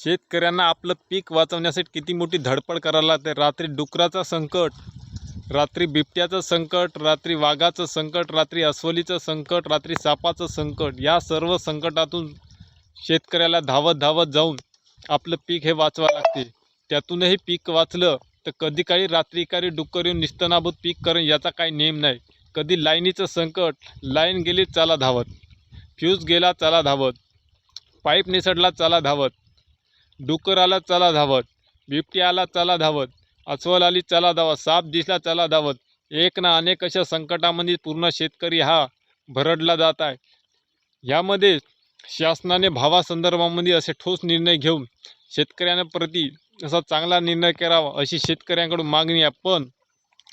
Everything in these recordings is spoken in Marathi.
शेतकऱ्यांना आपलं पीक वाचवण्यासाठी किती मोठी धडपड करायला लागते? रात्री डुकराचं संकट रात्री बिबट्याचं संकट रात्री वाघाचं संकट रात्री अस्वलीचं संकट रात्री सापाचं संकट या सर्व संकटातून शेतकऱ्याला धावत धावत जाऊन आपलं पीक हे वाचवा लागते. त्यातूनही पीक वाचलं तर कधी काही रात्री काही डुक्कर येऊन निस्तनाभूत पीक करेन याचा काही नेम नाही. कधी लाईनीचं संकट लाईन गेली चला धावत फ्यूज गेला चला धावत पाईप निसडला चला धावत डुकर आला चला धावत. बिबटी आला चला धावत. अस्वल आली चला धावत. साप दिसला चला धावत. एक ना अनेक अशा संकटामध्ये पूर्ण शेतकरी हा भरडला जात आहे. यामध्ये शासनाने भावासंदर्भामध्ये असे ठोस निर्णय घेऊन शेतकऱ्यांप्रती असा चांगला निर्णय करावा अशी शेतकऱ्यांकडून मागणी आहे. पण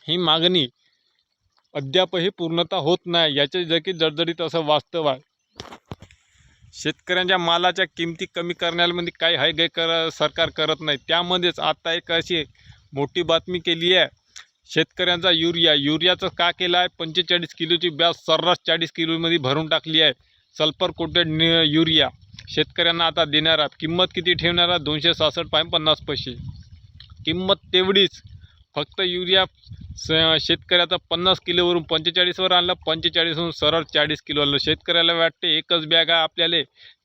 ही मागणी अद्यापही पूर्णता होत नाही. याचे जगी जडजडीत असं वास्तव आहे. शेतकऱ्यांच्या मालाच्या किमती कमी करण्यामध्ये काही हाय हायगाय कर सरकार करत नाही. त्यामध्येच आता एक अशी मोठी बातमी केली आहे. शेतकऱ्यांचा युरिया. युरियाचं का केलं आहे? पंचेचाळीस किलोची बॅग सर्रास चाळीस किलोमध्ये भरून टाकली आहे. Sulphur coated urea. शेतकऱ्यांना आता देणार आहात. किंमत किती ठेवणार आहात? दोनशे सहासष्ट पाय पन्नास पैसे. किंमत तेवढीच. फक्त युरिया स शेतकऱ्याचा पन्नास किलोवरून पंचेचाळीसवर आणलं पंचेचाळीसवरून सरळ चाळीस किलो आणलं. शेतकऱ्याला वाटते एकच बॅग आहे आपल्याला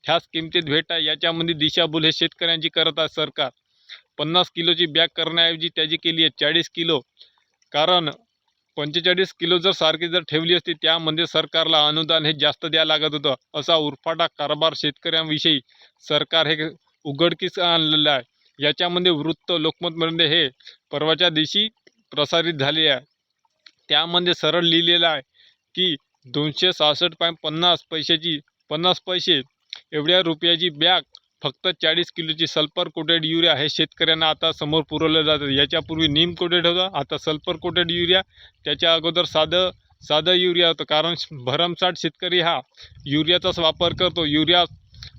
ह्याच किमतीत भेटा याच्यामध्ये दिशाभूल हे शेतकऱ्यांची करत आहे सरकार. पन्नास किलोची बॅग करण्याऐवजी त्याची केली आहे चाळीस किलो. कारण पंचेचाळीस किलो जर सारखी जर ठेवली असती त्यामध्ये सरकारला अनुदान हे जास्त द्यावं लागत होतं. असा उरफाटा कारभार शेतकऱ्यांविषयी सरकार हे उघडकीस आणलेलं आहे. याच्यामध्ये वृत्त लोकमतमध्ये हे परवाच्या दिवशी प्रसारित झाली आहे. त्यामध्ये सरळ लिहिलेलं आहे की दोनशे सहासष्ट पॉईंट पन्नास पैशाची पन्नास पैसे एवढ्या रुपयाची बॅग फक्त चाळीस किलोची सल्फर कोटेड युरिया हे शेतकऱ्यांना आता समोर पुरवलं जातं. याच्यापूर्वी नीम कोटेड होतं आता सल्फर कोटेड युरिया. त्याच्या अगोदर साधं साधं युरिया होतं. कारण भरमसाठ शेतकरी हा युरियाचाच वापर करतो. युरिया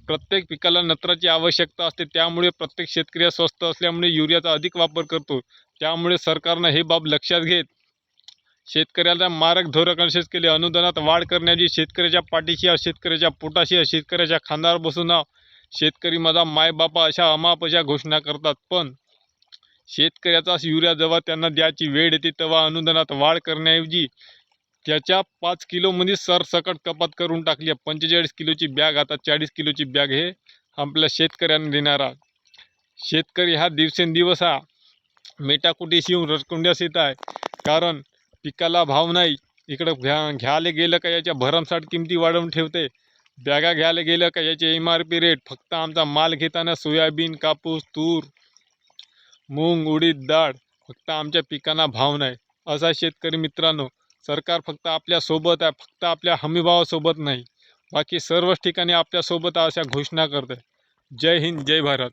प्रत्येक पिकाला नत्राची आवश्यकता असते त्यामुळे प्रत्येक शेतकरी स्वस्त असल्यामुळे युरियाचा अधिक वापर करतो. त्यामुळे सरकारनं हे बाब लक्षात घेत शेतकऱ्याला मारक धोरक असेच केले. अनुदानात वाढ करण्याची शेतकऱ्याच्या पाठीशी शेतकऱ्याच्या पोटाशी शेतकऱ्याच्या खांद्यावर बसून शेतकरी माझा मायबापा अशा अमाप अशा घोषणा करतात. पण शेतकऱ्याचा युरिया जेव्हा त्यांना द्यायची वेळ येते तेव्हा अनुदानात वाढ करण्याऐवजी त्याच्या पाच किलोमध्ये सरसकट कपात करून टाकली आहे. पंचेचाळीस किलोची बॅग आता चाळीस किलोची बॅग हे आपल्या शेतकऱ्यांना देणारा शेतकरी हा दिवसेंदिवस हा मेटाकुटीस येऊन रसकुंड्यास येत आहे. कारण पिकाला भाव नाही. इकडं घ्या घ्यायला गेलं का याच्या भरमसाठ किमती वाढवून ठेवते. बॅगा घ्यायला गेलं का याचे एम आर पी रेट फक्त आमचा माल घेताना सोयाबीन कापूस तूर मूग उडीद डाळ फक्त आमच्या पिकांना भाव नाही. असा शेतकरी मित्रांनो सरकार फक्त आपल्यासोबत आहे फक्त आपल्या हमीभावासोबत नाही. बाकी सर्वच ठिकाणी आपल्यासोबत अशा घोषणा करते जय हिंद जय भारत.